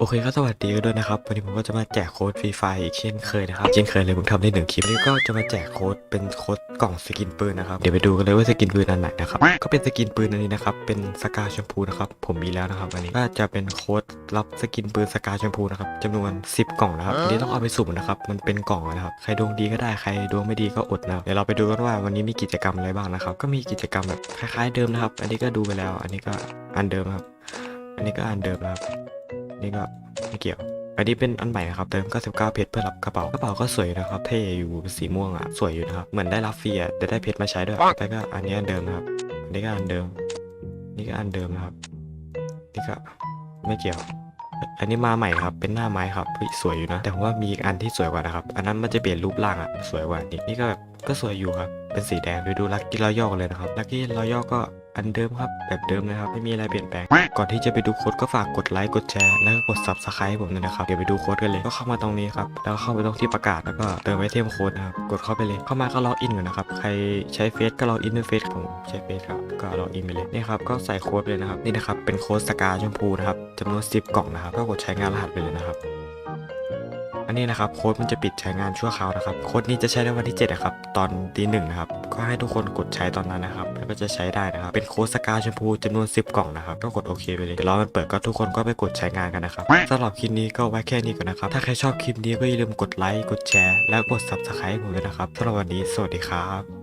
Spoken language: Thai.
โอเคก็สวัสดีกันด้วยนะครับ วันนี้ผมก็จะมาแจกโค้ดฟรีไฟอีกเช่นเคยนะครับ เช่นเคยเลยผมทำได้หนึ่งคลิปวันนี้ก็จะมาแจกโค้ดเป็นโค้ดกล่องสกินปืนนะครับ เดี๋ยวไปดูกันเลยว่าสกินปืนอันไหนนะครับ ก็เป็นสกินปืนอันนี้นะครับ เป็นสกาชมพูนะครับ ผมมีแล้วนะครับอันนี้ก็จะเป็นโค้ดรับสกินปืนสกาชมพูนะครับจำนวน 10 กล่องนะครับอันนี้ต้องเอาไปสุ่มนะครับ มันเป็นกล่องนะครับ ใครดวงดีก็ได้ ใครดวงไม่ดีก็อดนะเดี๋ยวเราไปดูกันว่าวันนี้มีกิจกรรมอะไรบ้างนะครับ ก็มีกิจกรรมแบบคล้ายๆเดิมนะครับ อันนี้ก็ดูไปแล้ว อันนี้ก็อันเดิมครับ อันนี้ก็อันเดิมครับ นี่ก็ไม่เกี่ยว อันนี้เป็นอันใหม่นะครับ เติม 99 เพชรเพื่อรับกระเป๋ากระเป๋าก็สวยนะครับ เท่อยู่สีม่วงอะสวยอยู่นะครับ เหมือนได้รับฟรีอะแต่ได้เพชรมาใช้ด้วยแต่ก็อันนี้อันเดิมนะครับอันนี้ก็อันเดิม นี่ก็อันเดิมนะครับ นี่ก็ไม่เกี่ยวอันนี้มาใหม่ครับ เป็นหน้าไม้ครับสวยอยู่นะ แต่ผมว่ามีอีกอันที่สวยกว่านะครับ อันนั้นมันจะเปลี่ยนรูปร่างอะ สวยกว่านี่นี่ก็แบบก็สวยอยู่ครับ เป็นสีแดงดูดูลักกี้รอยย่อกเลยนะครับ ลักกี้รอยย่อก็ อันเดิมครับ แบบเดิมเลยครับไม่มีอะไรเปลี่ยนแปลง ก่อนที่จะไปดูโค้ดก็ฝากกดไลค์กดแชร์แล้วก็กด subscribe ให้ผมด้วยนะครับเดี๋ยวไปดูโค้ดกันเลยก็เข้ามาตรงนี้ครับแล้วก็เข้าไปตรงที่ประกาศแล้วก็เติมไอเทมโค้ดนะครับกดเข้าไปเลยเข้ามาก็ล็อกอินก่อนนะครับใครใช้เฟซก็ล็อกอินด้วยเฟซผมใช้เฟซครับก็ล็อกอินไปเลยนี่ครับก็ใส่โค้ดเลยนะครับนี่นะครับเป็นโค้ดสกาชมพูนะครับจำนวน 10 กล่องนะครับก็กดใช้งานรหัสไปเลยนะครับ อันนี้นะครับโค้ดมันจะปิดใช้งานชั่วคราวนะครับโค้ดนี้จะใช้ได้วันที่7นะครับตอนตีหนึ่งนะครับก็ให้ทุกคนกดใช้ตอนนั้นนะครับแล้วก็จะใช้ได้นะครับเป็นโค้ดสกาชมพูจำนวน 10 กล่องนะครับก็กดโอเคไปเลยเดี๋ยวรอมันเปิดก็ทุกคนก็ไปกดใช้งานกันนะครับสำหรับคลิปนี้ก็ไว้แค่นี้ก่อนนะครับถ้าใครชอบคลิปนี้ก็อย่าลืมกดไลค์กดแชร์แล้วกด subscribe ให้ผมด้วยนะครับสำหรับวันนี้สวัสดีครับ